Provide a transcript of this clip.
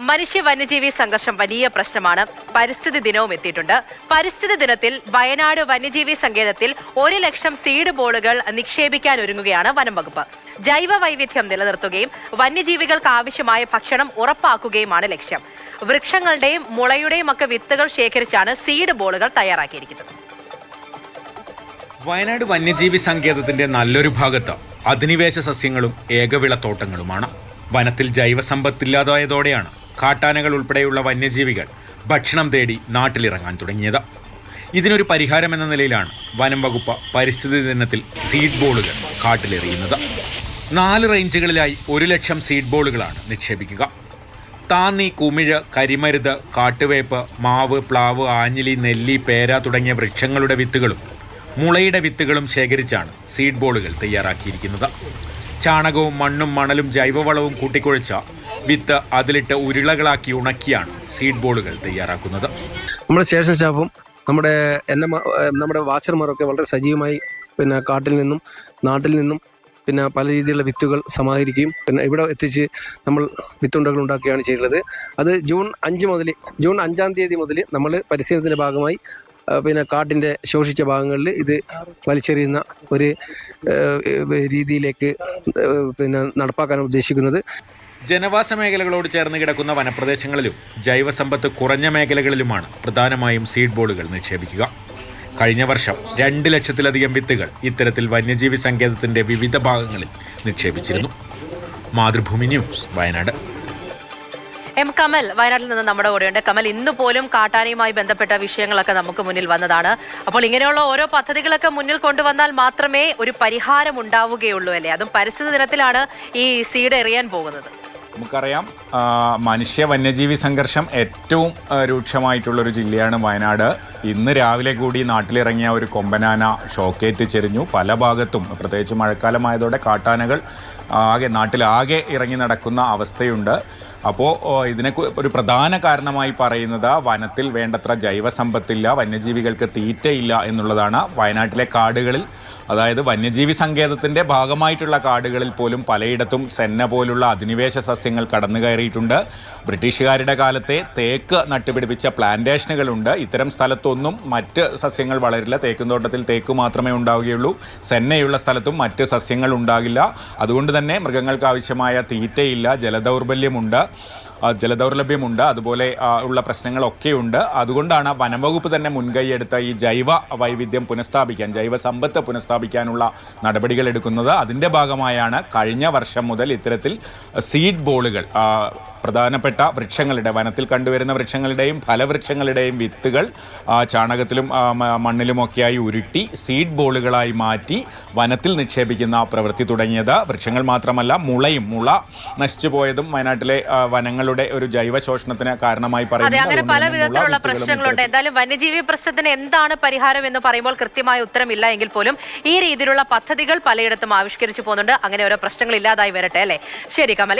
മനുഷ്യ വന്യജീവി സംഘർഷം വലിയ പ്രശ്നമാണ്. പരിസ്ഥിതി ദിനവും എത്തിയിട്ടുണ്ട്. പരിസ്ഥിതി ദിനത്തിൽ വയനാട് വന്യജീവി സങ്കേതത്തിൽ ഒരു ലക്ഷം സീഡ് ബോളുകൾ നിക്ഷേപിക്കാൻ ഒരുങ്ങുകയാണ് വനം വകുപ്പ്. ജൈവ വൈവിധ്യം നിലനിർത്തുകയും വന്യജീവികൾക്ക് ആവശ്യമായ ഭക്ഷണം ഉറപ്പാക്കുകയുമാണ് ലക്ഷ്യം. വൃക്ഷങ്ങളുടെയും മുളയുടെയും ഒക്കെ വിത്തുകൾ ശേഖരിച്ചാണ് സീഡ് ബോളുകൾ തയ്യാറാക്കിയിരിക്കുന്നത്. വയനാട് വന്യജീവി സങ്കേതത്തിന്റെ നല്ലൊരു ഭാഗത്ത് അധിനിവേശ സസ്യങ്ങളും ഏകവിളത്തോട്ടങ്ങളുമാണ്. വനത്തിൽ ജൈവസമ്പത്തില്ലാതായതോടെയാണ് കാട്ടാനകൾ ഉൾപ്പെടെയുള്ള വന്യജീവികൾ ഭക്ഷണം തേടി നാട്ടിലിറങ്ങാൻ തുടങ്ങിയത്. ഇതിനൊരു പരിഹാരമെന്ന നിലയിലാണ് വനം വകുപ്പ് പരിസ്ഥിതി ദിനത്തിൽ സീഡ് ബോളുകൾ കാട്ടിലെറിയുന്നത്. നാല് റേഞ്ചുകളിലായി ഒരു ലക്ഷം സീഡ് ബോളുകളാണ് നിക്ഷേപിക്കുക. താന്നി കുമിഴ് കരിമരുത് കാട്ടുവേപ്പ് മാവ് പ്ലാവ് ആഞ്ഞിലി നെല്ലി പേര തുടങ്ങിയ വൃക്ഷങ്ങളുടെ വിത്തുകളും മുളയുടെ വിത്തുകളും ശേഖരിച്ചാണ് സീഡ് ബോളുകൾ തയ്യാറാക്കിയിരിക്കുന്നത്. ചാണകവും മണ്ണും മണലും ജൈവവളവും കൂട്ടിക്കുഴച്ച വിത്ത് അതിലിട്ട് ഉരുളകളാക്കി ഉണക്കിയാണ് സീഡ് ബോളുകൾ തയ്യാറാക്കുന്നത്. നമ്മുടെ സ്റ്റേഷൻ സ്റ്റാഫും നമ്മുടെ എന്നെ നമ്മുടെ വാച്ചർമാരൊക്കെ വളരെ സജീവമായി പിന്നെ കാട്ടിൽ നിന്നും നാട്ടിൽ നിന്നും പിന്നെ പല രീതിയിലുള്ള വിത്തുകൾ സമാഹരിക്കുകയും പിന്നെ ഇവിടെ എത്തിച്ച് നമ്മൾ വിത്തുണ്ടകൾ ഉണ്ടാക്കുകയാണ് ചെയ്യുന്നത് അത് ജൂൺ അഞ്ച് മുതൽ ജൂൺ അഞ്ചാം തീയതി മുതൽ നമ്മൾ പരിശീലനത്തിന്റെ ഭാഗമായി പിന്നെ കാട്ടിന്റെ ശോഷിച്ച ഭാഗങ്ങളിൽ ഇത് വലിച്ചെറിയുന്ന ഒരു രീതിയിലേക്ക് പിന്നെ നടപ്പാക്കാൻ ഉദ്ദേശിക്കുന്നത്. ജനവാസ മേഖലകളോട് ചേർന്ന് കിടക്കുന്ന വനപ്രദേശങ്ങളിലും ജൈവസമ്പത്ത് കുറഞ്ഞ മേഖലകളിലുമാണ് പ്രധാനമായും സീഡ് ബോളുകൾ നിക്ഷേപിക്കുക. കഴിഞ്ഞ വർഷം രണ്ട് ലക്ഷത്തിലധികം വിത്തുകൾ ഇത്തരത്തിൽ വന്യജീവി സങ്കേതത്തിന്റെ വിവിധ ഭാഗങ്ങളിൽ നിക്ഷേപിച്ചിരുന്നു. മാതൃഭൂമി ന്യൂസ് വയനാട്. എം കമൽ വയനാട്ടിൽ നിന്ന് നമ്മുടെ കൂടെയുണ്ട്. കമൽ ഇന്ന് പോലും കാട്ടാനയുമായി ബന്ധപ്പെട്ട വിഷയങ്ങളൊക്കെ നമുക്ക് മുന്നിൽ വന്നതാണ്. അപ്പോൾ ഇങ്ങനെയുള്ള ഓരോ പദ്ധതികളൊക്കെ മുന്നിൽ കൊണ്ടുവന്നാൽ മാത്രമേ ഒരു പരിഹാരം ഉണ്ടാവുകയുള്ളൂ അല്ലേ? അതും പരിസ്ഥിതി ദിനത്തിലാണ് ഈ സീഡ് എറിയാൻ പോകുന്നത്. നമുക്കറിയാം മനുഷ്യ വന്യജീവി സംഘർഷം ഏറ്റവും രൂക്ഷമായിട്ടുള്ളൊരു ജില്ലയാണ് വയനാട്. ഇന്ന് രാവിലെ കൂടി നാട്ടിലിറങ്ങിയ ഒരു കൊമ്പനാന ഷോക്കേറ്റ് ചെരിഞ്ഞു. പല ഭാഗത്തും പ്രത്യേകിച്ച് മഴക്കാലമായതോടെ കാട്ടാനകൾ ആകെ നാട്ടിലാകെ ഇറങ്ങി നടക്കുന്ന അവസ്ഥയുണ്ട്. അപ്പോൾ ഇതിനെ ഒരു പ്രധാന കാരണമായി പറയുന്നത് വനത്തിൽ വേണ്ടത്ര ജൈവസമ്പത്തില്ല വന്യജീവികൾക്ക് തീറ്റയില്ല എന്നുള്ളതാണ് വയനാട്ടിലെ കാടുകളിൽ അതായത് വന്യജീവി സങ്കേതത്തിന്റെ ഭാഗമായിട്ടുള്ള കാടുകളിൽ പോലും പലയിടത്തും സെന്ന പോലുള്ള അധിനിവേശ സസ്യങ്ങൾ കടന്നു കയറിയിട്ടുണ്ട്. ബ്രിട്ടീഷുകാരുടെ കാലത്തെ തേക്ക് നട്ടുപിടിപ്പിച്ച പ്ലാന്റേഷനുകളുണ്ട്. ഇത്തരം സ്ഥലത്തൊന്നും മറ്റ് സസ്യങ്ങൾ വളരില്ല. തേക്കും തോട്ടത്തിൽ തേക്ക് മാത്രമേ ഉണ്ടാവുകയുള്ളൂ. സെന്നയുള്ള സ്ഥലത്തും മറ്റ് സസ്യങ്ങൾ ഉണ്ടാകില്ല. അതുകൊണ്ട് തന്നെ മൃഗങ്ങൾക്ക് ആവശ്യമായ തീറ്റയില്ല ജലദൗർബല്യമുണ്ട്. ജലദൗർലഭ്യമുണ്ട്. അതുപോലെ ഉള്ള പ്രശ്നങ്ങളൊക്കെയുണ്ട്. അതുകൊണ്ടാണ് വനംവകുപ്പ് തന്നെ മുൻകൈയെടുത്ത ഈ ജൈവ വൈവിധ്യം പുനഃസ്ഥാപിക്കാൻ ജൈവ സമ്പത്ത് പുനഃസ്ഥാപിക്കാനുള്ള നടപടികൾ എടുക്കുന്നത്. അതിന്റെ ഭാഗമായാണ് കഴിഞ്ഞ വർഷം മുതൽ ഇത്തരത്തിൽ സീഡ് ബോളുകൾ പ്രധാനപ്പെട്ട വൃക്ഷങ്ങളുടെ വനത്തിൽ കണ്ടുവരുന്ന വൃക്ഷങ്ങളുടെയും ഫലവൃക്ഷങ്ങളുടെയും വിത്തുകൾ ചാണകത്തിലും മണ്ണിലുമൊക്കെയായി ഉരുട്ടി സീഡ് ബോളുകളായി മാറ്റി വനത്തിൽ നിക്ഷേപിക്കുന്ന പ്രവൃത്തി തുടങ്ങിയത്. വൃക്ഷങ്ങൾ മാത്രമല്ല മുളയും മുള നശിച്ചു പോയതും വയനാട്ടിലെ ആ, വനങ്ങളുടെ ഒരു ജൈവ ശോഷണത്തിന് കാരണമായി അതെ പറയുന്നത് അങ്ങനെ പല വിധത്തിലുള്ള പ്രശ്നങ്ങളുണ്ട്. എന്തായാലും വന്യജീവി പ്രശ്നത്തിന് എന്താണ് പരിഹാരം എന്ന് പറയുമ്പോൾ കൃത്യമായ ഉത്തരമില്ല എങ്കിൽ പോലും ഈ രീതിയിലുള്ള പദ്ധതികൾ പലയിടത്തും ആവിഷ്കരിച്ചു പോകുന്നുണ്ട്. അങ്ങനെ ഓരോ പ്രശ്നങ്ങൾ ഇല്ലാതായി വരട്ടെ അല്ലേ? ശരി കമൽ.